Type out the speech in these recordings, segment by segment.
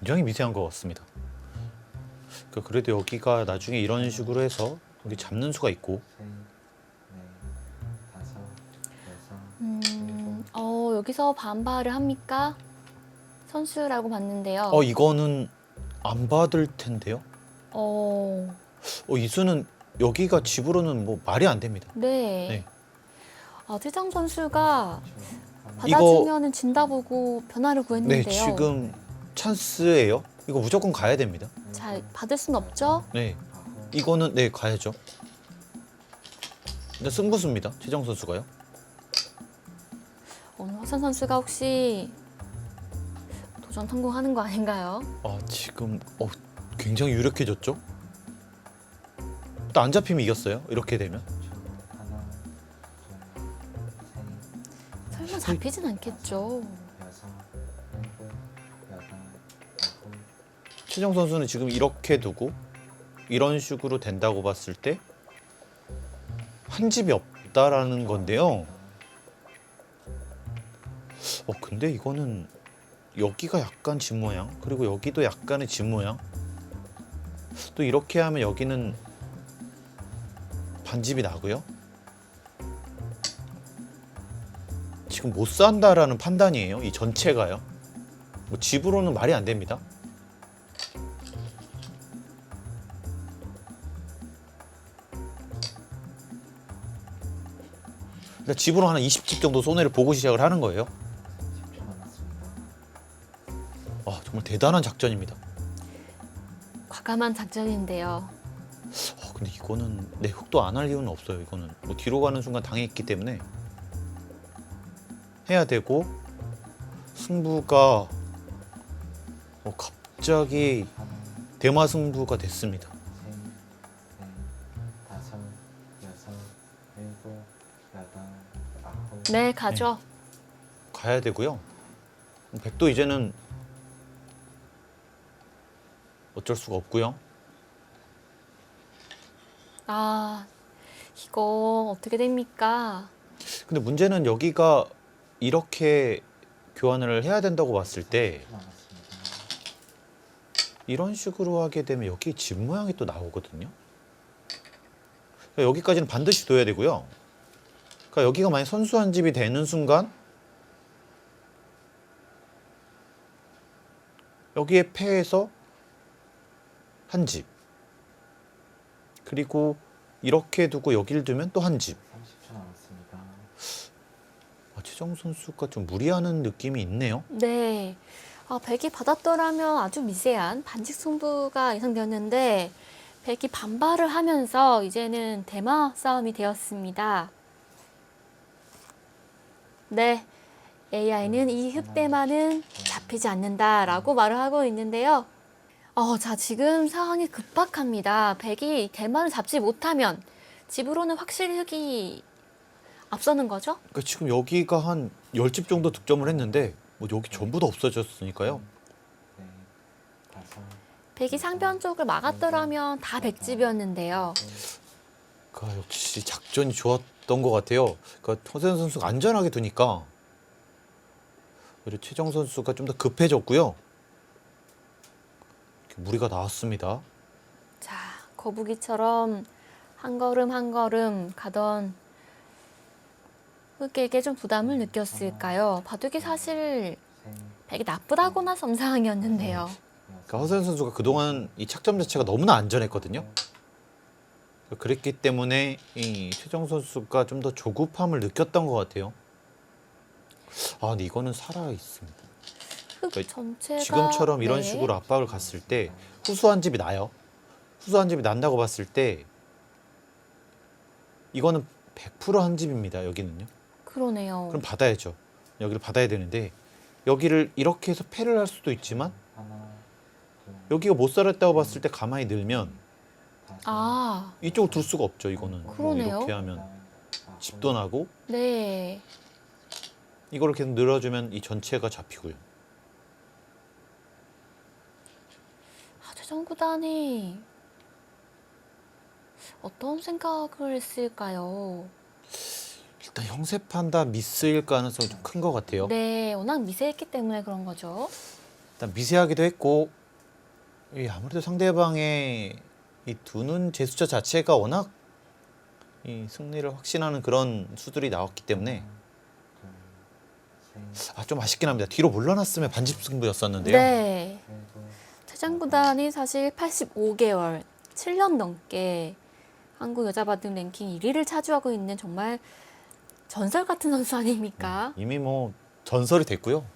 굉장히 미세한 것 같습니다. 그 그래도 여기가 나중에 이런 식으로 해서 여기 잡는 수가 있고 음, 어, 여기서 반발을 합니까? 선수라고 봤는데요. 어 이거는 안 받을 텐데요. 어, 어, 이 수는 여기가 집으로는 뭐 말이 안 됩니다. 네. 네. 아, 최정 선수가 받아주면은 진다 보고 변화를 네, 구했는데요. 지금 찬스예요. 이거 무조건 가야 됩니다. 자, 받을 순 없죠? 네, 이거는 네 가야죠. 근데 승부수입니다. 최정 선수가요. 오늘 화선 선수가 혹시 도전 성공하는 거 아닌가요? 아 지금 어 굉장히 유력해졌죠. 또 안 잡히면 이겼어요. 이렇게 되면 설마 잡히진 않겠죠. 최정 선수는 지금 이렇게 두고 이런 식으로 된다고 봤을 때 한 집이 없다라는 건데요. 어 근데 이거는 여기가 약간 집 모양 그리고 여기도 약간의 집 모양 또 이렇게 하면 여기는 반집이 나고요. 지금 못 산다라는 판단이에요. 이 전체가요. 뭐 집으로는 말이 안 됩니다. 그러니까 집으로 한 20집 정도 손해를 보고 시작을 하는 거예요. 10초 남았습니다. 아, 정말 대단한 작전입니다. 과감한 작전인데요. 어, 근데 이거는 내 흑도 안 할 이유는 없어요. 이거는 뭐 뒤로 가는 순간 당했기 때문에 해야 되고 승부가 어, 갑자기 대마 승부가 됐습니다. 네, 가죠. 가야 되고요. 백도 이제는 어쩔 수가 없고요. 아, 이거 어떻게 됩니까? 근데 문제는 여기가 이렇게 교환을 해야 된다고 봤을 때 10초 남았습니다. 이런 식으로 하게 되면 여기 집 모양이 또 나오거든요. 여기까지는 반드시 둬야 되고요. 그러니까 여기가 만약 선수 한 집이 되는 순간 여기에 패해서 한 집. 그리고 이렇게 두고 여기를 두면 또 한 집. 30초 남았습니다. 아, 최정 선수가 좀 무리하는 느낌이 있네요. 네. 아, 백이 받았더라면 아주 미세한 반직 승부가 예상되었는데 백이 반발을 하면서 이제는 대마 싸움이 되었습니다. 네. AI는 이 흑대마는 잡히지 않는다라고 말을 하고 있는데요. 어, 자, 지금 상황이 급박합니다. 백이 대마를 잡지 못하면 집으로는 확실히 흑이 앞서는 거죠? 그러니까 지금 여기가 한 10집 정도 득점을 했는데 뭐 여기 전부 다 없어졌으니까요. 백이 상변 쪽을 막았더라면 다 백집이었는데요. 그러니까 역시 작전이 좋았 던 것 같아요. 그러니까 허세현 선수가 안전하게 두니까 그리고 최정 선수가 좀 더 급해졌고요. 무리가 나왔습니다. 자, 거북이처럼 한 걸음 한 걸음 가던 흑에게 좀 부담을 느꼈을까요? 바둑이 사실 셋, 백이 나쁘다고나 섬상이었는데요. 그러니까 허세현 선수가 그동안 이 착점 자체가 너무나 안전했거든요. 그랬기 때문에 이 최정 선수가 좀 더 조급함을 느꼈던 것 같아요. 아, 근데 이거는 살아 있습니다. 흑 그러니까 전체가 지금처럼 이런 네. 식으로 압박을 갔을 때 후수 한 집이 나요. 후수 한 집이 난다고 봤을 때 이거는 100%한 집입니다. 여기는요. 그러네요. 그럼 받아야죠. 여기를 받아야 되는데 여기를 이렇게 해서 패를 할 수도 있지만 여기가 못 살았다고 봤을 때 가만히 늘면 아, 이쪽을 둘 수가 없죠. 이거는 뭐 그러네요. 이렇게 하면 집도 나고 네. 이거를 계속 늘어주면 이 전체가 잡히고요. 아, 최정 구단이 어떤 생각을 했을까요? 일단 형세 판단 미스일 가능성이 좀 큰 것 같아요. 네, 워낙 미세했기 때문에 그런 거죠. 일단 미세하기도 했고 이 아무래도 상대방의 이 두는 제스처 자체가 워낙 이 승리를 확신하는 그런 수들이 나왔기 때문에 둘, 셋, 아좀 아쉽긴 합니다. 뒤로 물러났으면 반집 승부였었는데요. 네. 일곱, 최장 구단이 사실 85개월, 7년 넘게 한국 여자 바둑 랭킹 1위를 차지하고 있는 정말 전설 같은 선수 아닙니까? 이미 뭐 전설이 됐고요.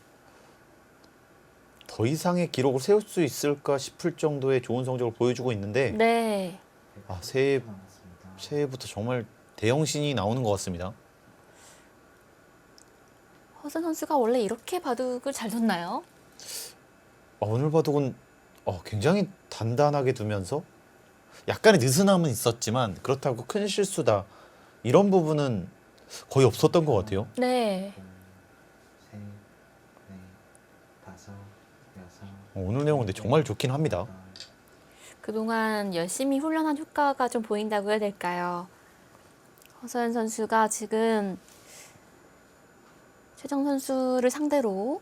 더 이상의 기록을 세울 수 있을까 싶을 정도의 좋은 성적을 보여주고 있는데 네. 아, 새해. 새해부터 정말 대형신이 나오는 것 같습니다. 허선 선수가 원래 이렇게 바둑을 잘 뒀나요? 아, 오늘 바둑은 어, 굉장히 단단하게 두면서 약간의 느슨함은 있었지만 그렇다고 큰 실수다 이런 부분은 거의 없었던 것 같아요. 네. 둘, 셋, 넷, 다섯, 여섯, 어, 오늘 내용은 근데 정말 좋긴 합니다. 그동안 열심히 훈련한 효과가 좀 보인다고 해야 될까요? 허서연 선수가 지금 최정 선수를 상대로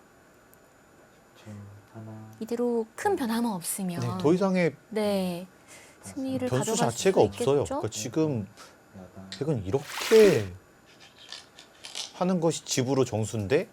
이대로 큰 변화만 없으면 네, 더 이상의 네, 승리를 변수 가져갈 자체가 수 없어요. 있겠죠? 그러니까 지금 백은 이렇게 하는 것이 집으로 정수인데